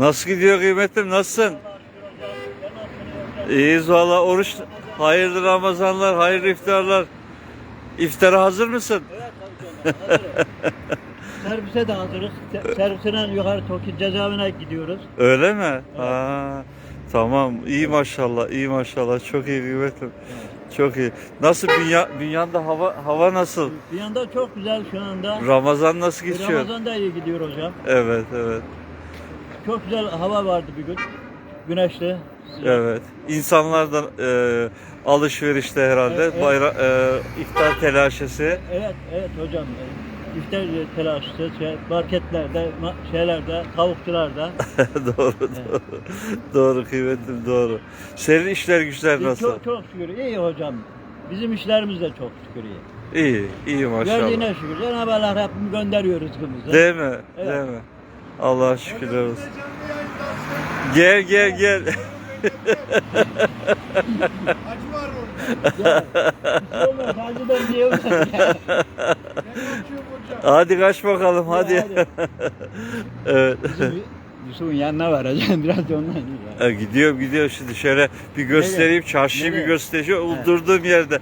Nasıl gidiyor kıymetlim? Nasılsın? İyiyiz valla. Oruç hayırlı Ramazanlar, hayırlı iftarlar. İftara hazır mısın? Evet amcam, hazırız. Servise de hazırız. Se- Servisinden yukarı Toki cezaevine gidiyoruz. Öyle mi? Ha, tamam. İyi maşallah. iyi maşallah. Çok iyi kıymetlim. Çok iyi. Nasıl dünya dünyada hava hava nasıl? Bir yanda çok güzel şu anda. Ramazan nasıl geçiyor? Ramazan da iyi gidiyor hocam. Evet, evet. Çok güzel hava vardı bir gün. Güneşli. sıcak. Evet. İnsanlar da e, alışverişte herhalde. Evet, evet. Bayra, e, iftar telaşesi. Evet, evet hocam. İftar telaşı, şey, marketlerde, ma- şeylerde, tavukçularda. doğru, doğru. Doğru kıymetlim doğru. Senin işler güçler nasıl? çok, çok şükür iyi hocam. Bizim işlerimiz de çok şükür iyi. İyi, iyi maşallah. Verdiğine şükür. Cenab-ı Allah Rabbim gönderiyor rızkımızı. Değil mi? Evet. Değil mi? Allah şükürler olsun. Gel gel gel. Acı var orada. Bir. Hadi kaç bakalım hadi. Hadi. evet. Yusuf'un yanına varacağım biraz da ondan ya. Ha, gidiyorum gidiyorum şimdi şöyle bir göstereyim çarşıyı bir Nereye? göstereceğim Evet. durduğum yerde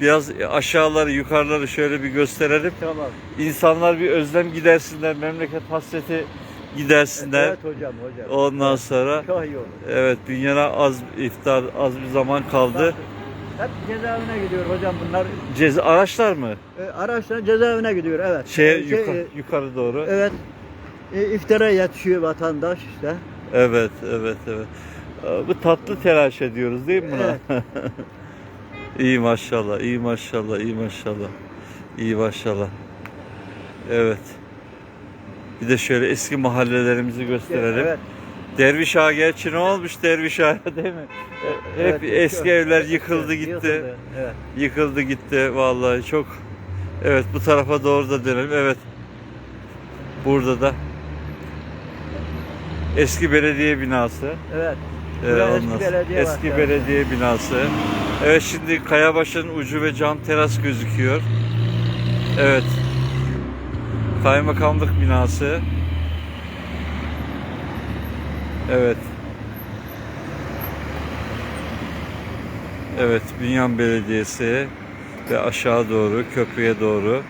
biraz aşağıları yukarıları şöyle bir gösterelim Tamam. İnsanlar bir özlem gidersinler memleket hasreti gidersinler Evet hocam hocam. ondan sonra Çok iyi olur. evet dünyana az iftar az bir zaman kaldı Hep cezaevine gidiyor hocam bunlar. Ceza araçlar mı E, araçlar cezaevine gidiyor evet. şey, E, yuka- e, yukarı doğru Evet. E, iftara yetişiyor vatandaş işte. evet evet evet bu tatlı telaş ediyoruz değil mi buna İyi maşallah, iyi maşallah, iyi maşallah. İyi maşallah. Evet. Bir de şöyle eski mahallelerimizi gösterelim. Evet. Derviş Ağa gerçi ne olmuş Derviş Ağa değil mi? E, Hep Evet, eski evler yıkıldı gitti. Yıkıldı, Evet. Yıkıldı gitti vallahi çok. Evet bu tarafa doğru da dönelim. Evet. Burada da eski belediye binası. Evet. Ee, eski belediye eski belediye binası. Evet şimdi Kayabaşı'nın ucu ve cam teras gözüküyor. Evet. Kaymakamlık binası. Evet. Evet, Bünyan Belediyesi ve aşağı doğru, köprüye doğru.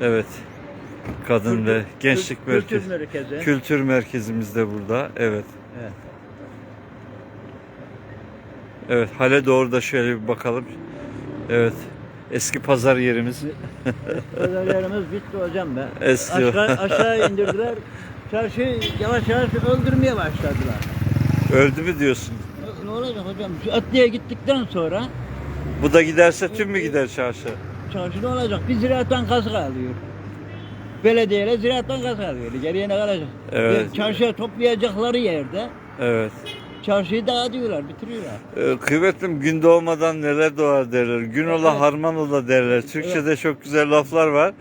Evet. Kadın ve gençlik Kül- merkezi. Kültür merkezi. Kültür merkezimiz de burada. Evet. Evet. Evet. Hale doğru da şöyle bir bakalım. Evet. Eski pazar yerimiz. Özellerimiz bitti hocam be. Eski- Aşağı, aşağı indirdiler. Çarşıyı yavaş yavaş öldürmeye başladılar. Öldü mü diyorsun? Ne olacak hocam? Şu Atlı'ya gittikten sonra Bu da giderse tüm mü gider çarşı? çarşı ne olacak? Bir ziraattan kaskı alıyor. Belediyeyle ziraattan kaskı alıyor. Geriye ne kalacak? Evet. Ve Çarşıya toplayacakları yerde Evet. Çarşıyı dağıtıyorlar, bitiriyorlar. Ee, kıymetlim gün doğmadan neler doğar derler. Gün ola Evet. harman ola derler. Türkçede çok güzel laflar var.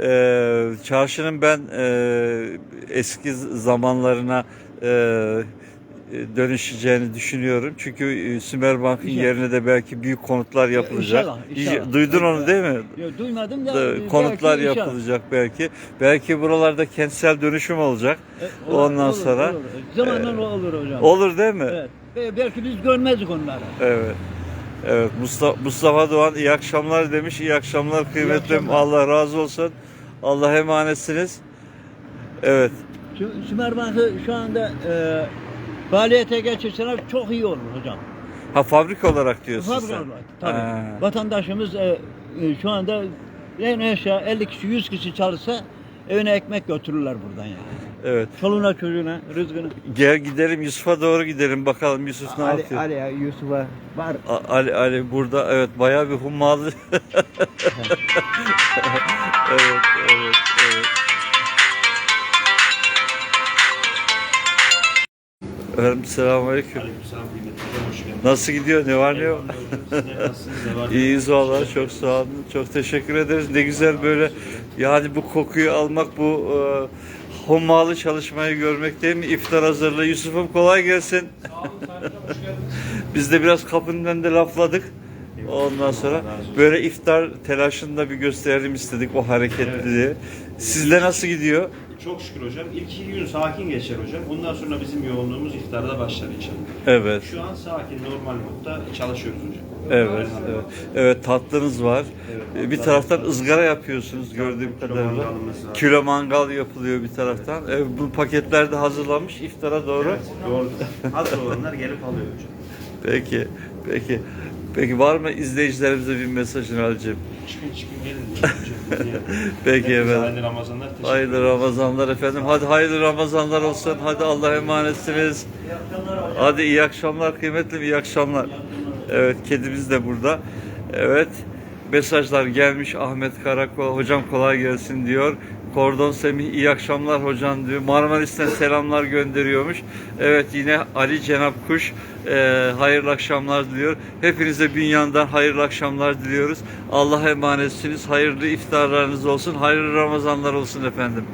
Ee, çarşının ben e, eski zamanlarına e, dönüşeceğini düşünüyorum. Çünkü e, Sümerbank'ın İnşallah. yerine de belki büyük konutlar yapılacak. İnşallah, inşallah. Duydun onu değil mi? Yo, duymadım da. Da- belki konutlar inşallah. yapılacak belki. Belki buralarda kentsel dönüşüm olacak. E, olur, Ondan olur, sonra olur. Zamanla olur hocam. olur değil mi? Evet. Be- Belki biz görmezdik onları. Evet. Evet Mustafa, Mustafa Doğan iyi akşamlar demiş. İyi akşamlar kıymetlim. Allah razı olsun. Allah emanetsiniz. Evet. Şu Sümerbank'ı şu anda e, faaliyete geçirseler çok iyi olur hocam. Ha fabrik olarak diyorsun Fabrika sen. olarak, tabii. Ha. Vatandaşımız e, e, şu anda en aşağı 50 kişi 100 kişi çalışsa evine ekmek götürürler buradan yani. Evet. Çoluğuna çocuğuna rızkını. Gel gidelim Yusuf'a doğru gidelim bakalım Yusuf ne Ali, yapıyor. Ali, ya, Yusuf'a var. A- Ali, Ali burada evet bayağı bir hummalı. evet. Efendim selamünaleyküm. Aleykümselam kıymetli. Nasıl gidiyor? Ne var ne yok? İyiyiz valla çok sağ olun. Çok teşekkür ederiz. Ne güzel böyle yani bu kokuyu almak bu e, hummalı çalışmayı görmek değil mi? İftar hazırlığı. Yusuf'um kolay gelsin. Biz de biraz kapının önünde lafladık. Ondan sonra böyle iftar telaşında bir gösterelim istedik o hareketliliği. Sizde nasıl gidiyor? Çok şükür hocam. İlk iki gün sakin geçer hocam. Bundan sonra bizim yoğunluğumuz iftarda başlar inşallah. Evet. Şu an sakin, normal modda çalışıyoruz hocam. Evet, evet. Evet tatlınız var. Evet, Ee, bir taraftan ızgara yapıyorsunuz gördüğüm Kilo kadarıyla. var. Kilo mangal yapılıyor bir taraftan. Evet, bu paketler de hazırlanmış iftara doğru. Evet, doğru. Hazır olanlar gelip alıyor hocam. Peki, peki. Peki var mı izleyicilerimize bir mesajın Ali'cim? Çıkın çıkın gelin diyor hocam. Niye? Peki efendim. Hayırlı Ramazanlar. Hayırlı. Ramazanlar efendim. Hadi hayırlı Ramazanlar olsun. Hadi Allah'a emanetsiniz. Hadi iyi akşamlar kıymetli iyi akşamlar. Evet kedimiz de burada. Evet mesajlar gelmiş Ahmet Karakol. Hocam kolay gelsin diyor. Kordon Semih iyi akşamlar hocam diyor. Marmaris'ten selamlar gönderiyormuş. Evet yine Ali Cenap Kuş e, hayırlı akşamlar diliyor. Hepinize dünyandan hayırlı akşamlar diliyoruz. Allah'a emanetsiniz. Hayırlı iftarlarınız olsun. Hayırlı Ramazanlar olsun efendim.